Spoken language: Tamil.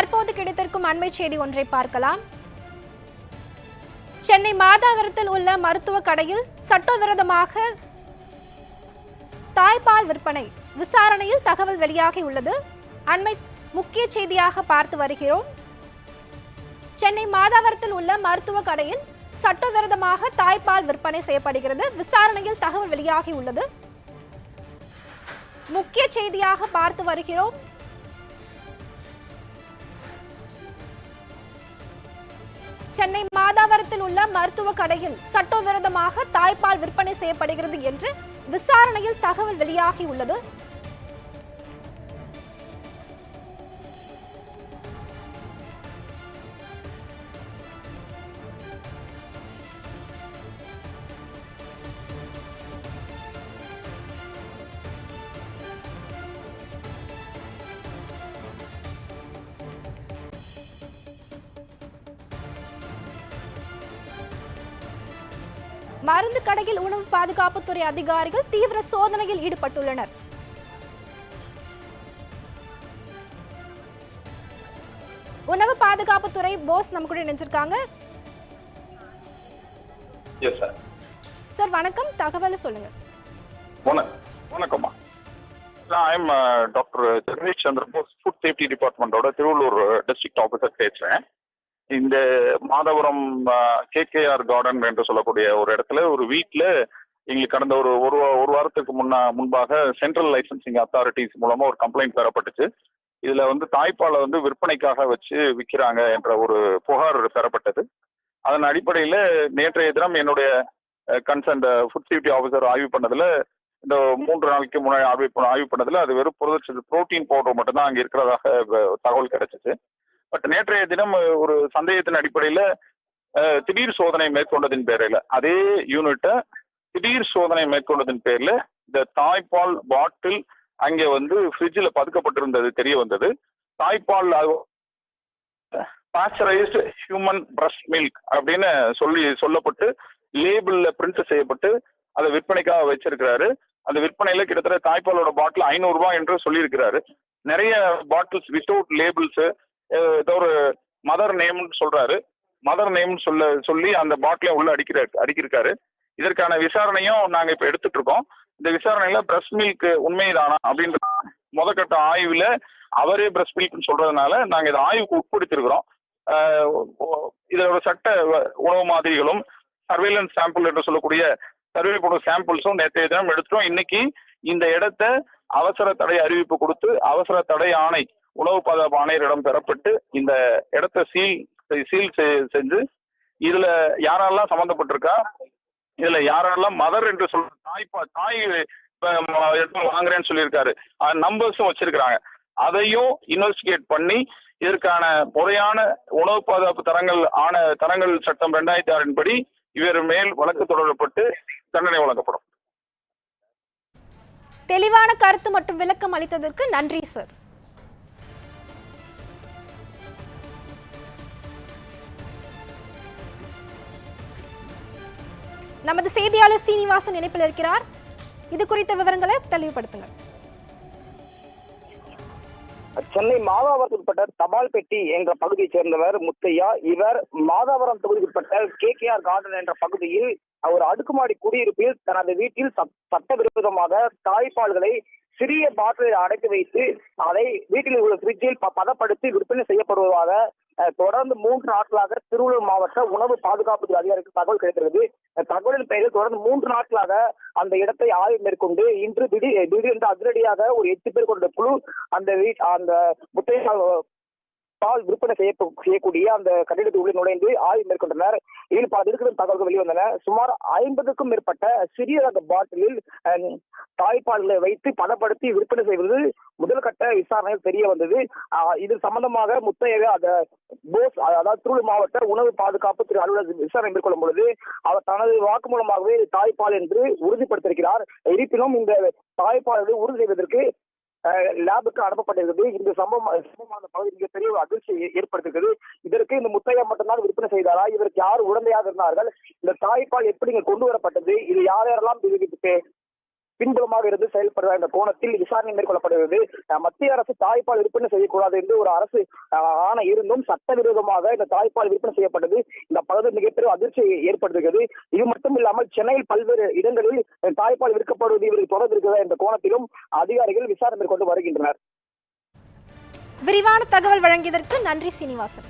தற்போது கிடைத்திருக்கும் அண்மை செய்தி ஒன்றை பார்க்கலாம். சென்னை மாதாவரத்தில் உள்ள மருத்துவ கடையில் சட்டவிரோதமாக தாய்ப்பால் விற்பனை விசாரணையில் தகவல் வெளியாகியுள்ளது அண்மை முக்கிய செய்தியாக பார்த்து வருகிறோம். சென்னை மாதாவரத்தில் உள்ள மருத்துவ கடையில் சட்டவிரோதமாக தாய்ப்பால் விற்பனை செய்யப்படுகிறது. விசாரணையில் தகவல் வெளியாகி உள்ளது. முக்கிய செய்தியாக பார்த்து வருகிறோம். சென்னை மாதாவரத்தில் உள்ள மருத்துவ கடையில் சட்டவிரோதமாக தாய்ப்பால் விற்பனை செய்யப்படுகிறது என்று விசாரணையில் தகவல் வெளியாகி உள்ளது. மருந்து கடையில் உணவு பாதுகாப்புத்துறை அதிகாரிகள் தீவிர சோதனையில் ஈடுபட்டுள்ளனர். உணவு பாதுகாப்புத்துறை போஸ் நம்ம கூட இணைஞ்சிருக்காங்க சார் சார் வணக்கம். தகவலை சொல்லுங்க. வணக்கம் வணக்கம்மா. நான் I'm doctor Jagadish Chandra Bose food safety டிபார்ட்மெண்ட்டோட Tiruvallur district officer பேசுகிறேன் இந்த மாதவரம் கேகேஆர் கார்டன் என்று சொல்லக்கூடிய ஒரு இடத்துல ஒரு வீட்டில் எங்களுக்கு கடந்த ஒரு ஒரு வா- ஒரு வாரத்துக்கு முன்னா முன்பாக சென்ட்ரல் லைசன்சிங் அத்தாரிட்டிஸ் மூலமா ஒரு கம்ப்ளைண்ட் பெறப்பட்டுச்சு. இதுல வந்து தாய்ப்பாலை வந்து விற்பனைக்காக வச்சு விற்கிறாங்க என்ற ஒரு புகார் பெறப்பட்டது. அதன் அடிப்படையில் நேற்றைய தினம் என்னுடைய கன்சர்ன் ஃபுட் சேஃப்டி ஆஃபீஸர் ஆய்வு பண்ணதுல இந்த மூன்று நாளைக்கு முன்னாடி ஆய்வு பண்ண- ஆய்வு பண்ணதுல அது வெறும் புரதச்சத்து புரோட்டீன் பவுடர் மட்டும்தான் அங்கே இருக்கிறதாக தகவல் கிடைச்சிச்சு. பட் நேற்றைய தினம் ஒரு சந்தேகத்தின் அடிப்படையில் திடீர் சோதனை மேற்கொண்டதின் பேரில் அதே யூனிட்டை திடீர் சோதனை மேற்கொண்டதின் பேரில் இந்த தாய்ப்பால் பாட்டில் அங்கே வந்து ஃப்ரிட்ஜில் பதுக்கப்பட்டிருந்தது தெரிய வந்தது. தாய்ப்பால் பாஸ்டரைஸ்டு ஹியூமன் பிரஸ்ட் மில்க் அப்படின்னு சொல்லி சொல்லப்பட்டு லேபிளில் பிரிண்ட் செய்யப்பட்டு அதை விற்பனைக்காக வச்சிருக்கிறாரு. அந்த விற்பனையில கிட்டத்தட்ட தாய்ப்பாலோட பாட்டில் ஐநூறுரூபா என்று சொல்லியிருக்கிறாரு. நிறைய பாட்டில்ஸ் வித்தவுட் லேபிள்ஸ் ஏதோ ஒரு மதர் நேம்னு சொல்றாரு. மதர் நேம்னு சொல்ல சொல்லி அந்த பாட்டிலே உள்ள அடிக்கிற அடிக்கிருக்காரு. இதற்கான விசாரணையும் நாங்க இப்ப எடுத்துட்டு இருக்கோம் இந்த விசாரணையில பிரஸ் மில்க் உண்மைதானா அப்படின்ற முதற்கட்ட ஆய்வுல அவரே பிரஸ் மில்க்னு சொல்றதுனால நாங்க இதை ஆய்வுக்கு உட்படுத்திருக்கிறோம். இதோட சட்ட வ- உணவு மாதிரிகளும் சர்வேலன்ஸ் சாம்பிள் என்று சொல்லக்கூடிய சர்வே போன சாம்பிள்ஸும் நேற்றைய தினம் எடுத்துட்டோம். இன்னைக்கு இந்த இடத்த அவசர தடை அறிவிப்பு கொடுத்து அவசர தடை ஆணை உணவு பாதுகாப்பு ஆணையரிடம் பெறப்பட்டு இந்த இடத்த சீல் சீல் செஞ்சு இதுல யாரெல்லாம் சம்பந்தப்பட்டிருக்கா? இதுல யாரெல்லாம் மதர் என்று சொல் தாய்ப்பா தாய் வாங்குறேன்னு சொல்லியிருக்காரு. நம்பர்ஸும் வச்சிருக்கிறாங்க. அதையும் இன்வெஸ்டிகேட் பண்ணி இதற்கான முறையான உணவு பாதுகாப்பு தரங்கள் ஆன தரங்கள் சட்டம் ரெண்டாயிரத்தி ஆறின் படி இவர் மேல் வழக்கு தொடரப்பட்டு தண்டனை வழங்கப்படும். தெளிவான கருத்து மற்றும் விளக்கம் அளித்ததற்கு நன்றி சார். நமது செய்தியாளர் சீனிவாசன் இணைப்பில் இருக்கிறார். இது குறித்த விவரங்களை தெளிவுபடுத்துங்கள். சென்னை மாதாவரத்துக்கு உட்பட்ட தபால் பெட்டி என்ற பகுதியைச் சேர்ந்தவர் முத்தையா. இவர் மாதாவரம் தொகுதிக்குட்பட்ட கே கே ஆர் கார்டன் என்ற பகுதியில் ஒரு அடுக்குமாடி குடியிருப்பில் தனது வீட்டில் சட்ட சட்டவிரோதமாக தாய்ப்பால்களை சிறிய பாட்டிலில் அடைத்து வைத்து அதை வீட்டில் உள்ள ஃப்ரிட்ஜில் ப- பதப்படுத்தி விற்பனை செய்யப்படுவதாக தொடர்ந்து மூன்று நாட்களாக திருவள்ளூர் மாவட்ட உணவு பாதுகாப்பு அதிகாரிக்கு தகவல் கிடைத்திருக்கிறது. தகவலின் பெயரில் தொடர்ந்து மூன்று நாட்களாக அந்த இடத்தை ஆய்வு மேற்கொண்டு இன்று திடீர் திடீரென்று அதிரடியாக ஒரு எட்டு பேர் கொண்ட குழு அந்த வீட் அந்த முத்தையா பால் விற்பனை செய்ய செய்யக்கூடிய அந்த கட்டிடத்துக்குள்ளே உள்ளே நுழைந்து ஆய்வு மேற்கொண்டனர். இதில் பல இருக்கிற தகவல்கள் வெளிவந்தன. சுமார் ஐம்பதுக்கும் மேற்பட்ட சிறிய ரக பாட்டிலில் தாய்ப்பால்களை வைத்து பதப்படுத்தி விற்பனை செய்வது முதல் கட்ட விசாரணையில் தெரிய வந்தது. இது சம்பந்தமாக முத்தையக அந்த போஸ் அதாவது திருவள்ளூர் மாவட்ட உணவு பாதுகாப்பு திரு அலுவலர் விசாரணை மேற்கொள்ளும் பொழுது அவர் தனது வாக்குமூலமாகவே தாய்ப்பால் என்று உறுதிப்படுத்தியிருக்கிறார். இருப்பினும் இந்த தாய்ப்பாலை உறுதி செய்வதற்கு லேபுக்கு அனுப்பப்பட்டிருக்கிறது இந்த சம்பவம் சம்பவமான பகுதி மிகப்பெரிய ஒரு அதிர்ச்சி ஏற்படுத்திருக்கிறது இதற்கு இந்த முத்தையா மட்டும்தான் விற்பனை செய்தாரா? இதற்கு யார் உடந்தையாக இருந்தார்கள்? இந்த தாய்ப்பால் எப்படி இங்க கொண்டு வரப்பட்டது? இது யார் யாரெல்லாம் இதுக்கு பின்புலமாக இருந்து செயல்படுற இந்த கோணத்தில் விசாரணை மேற்கொள்ளப்படுகிறது. மத்திய அரசு தாய்ப்பால் விற்பனை செய்யக்கூடாது என்று ஒரு அரசு ஆணை இருந்தும் சட்டவிரோதமாக இந்த தாய்ப்பால் விற்பனை செய்யப்பட்டது. இந்த பகுதி மிகப்பெரிய அதிர்ச்சி ஏற்படுத்துகிறது இது மட்டும் இல்லாமல் சென்னையில் பல்வேறு இடங்களில் தாய்ப்பால் விற்கப்படுவது இவர்கள் தொடர்ந்திருக்கிறதா என்ற கோணத்திலும் அதிகாரிகள் விசாரணை மேற்கொண்டு வருகின்றனர். விரிவான தகவல் வழங்கியதற்கு நன்றி சீனிவாசன்.